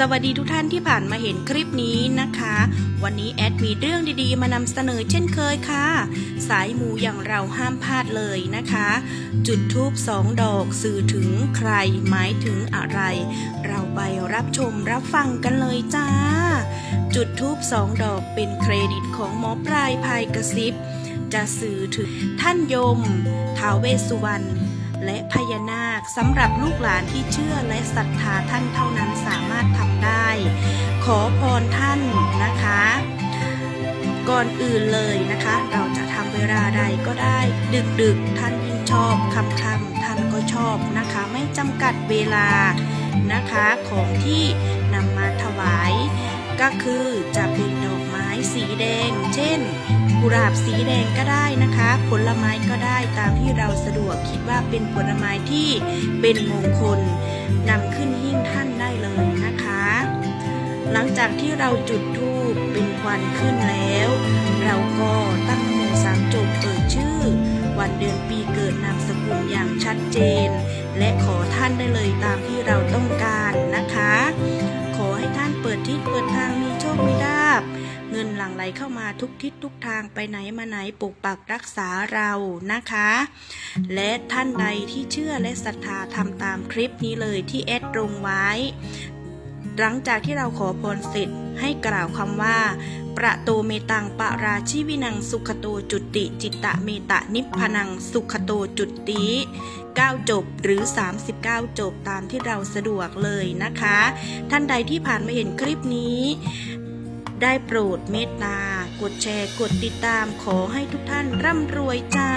สวัสดีทุกท่านที่ผ่านมาเห็นคลิปนี้นะคะ วันนี้แอดมีเรื่องดีๆ มานำเสนอเช่นเคยค่ะ สายมูอย่างเราห้ามพลาดเลยนะคะ จุดทูบสองดอกสื่อถึงใครหมายถึงอะไร เราไปรับชมรับฟังกันเลยจ้า จุดทูบสองดอกเป็นเครดิตของหมอปลายภายกระซิบ จะสื่อถึงท่านยมท้าวเวสสุวรรณ และพญานาคสำหรับลูกหลานที่เชื่อและศรัทธาท่านเท่านั้นสามารถทำได้ ขอพรท่านนะคะ ก่อนอื่นเลยนะคะ เราจะทำเวลาใดก็ได้ ดึกดึกๆท่านยิ่งชอบคำคำท่านก็ชอบนะคะ ไม่จำกัดเวลานะคะของที่นำมาถวาย ก็คือจะเป็นดอกไม้สีแดง เช่นกุหลาบสีแดงก็ได้นะคะ ผลไม้ก็ได้ตามที่เราสะดวก ว่าเป็นผลไม้ที่เป็นมงคลนำขึ้นหิ้งท่านได้เลยนะคะ หลังจากที่เราจุดธูปเป็นควันขึ้นแล้ว เราก็ตั้งนโมสามจบเปิดชื่อ วันเดือนปีเกิดนามสกุลอย่างชัดเจน และขอท่านได้เลยตามที่ มีลาบเงินหลั่งไหลเข้ามาทุกทิศทุกทางไปไหนมาไหนปกปักรักษาเรานะคะ และท่านใดที่เชื่อและศรัทธาทำตามคลิปนี้เลยที่แอดลงไว้ หลังจากที่เราขอพรเสร็จให้กล่าวคำว่าประโตเมตังปะราชิวินังสุขโตจุติ จิตตะเมตะนิพพนังสุขโตจุติ9จบหรือ 39 จบตามที่เราสะดวกเลยนะคะ ท่านใดที่ผ่านมาเห็นคลิปนี้ ได้โปรดเมตตากดแชร์กดติดตามขอให้ทุกท่านร่ำรวยจ้า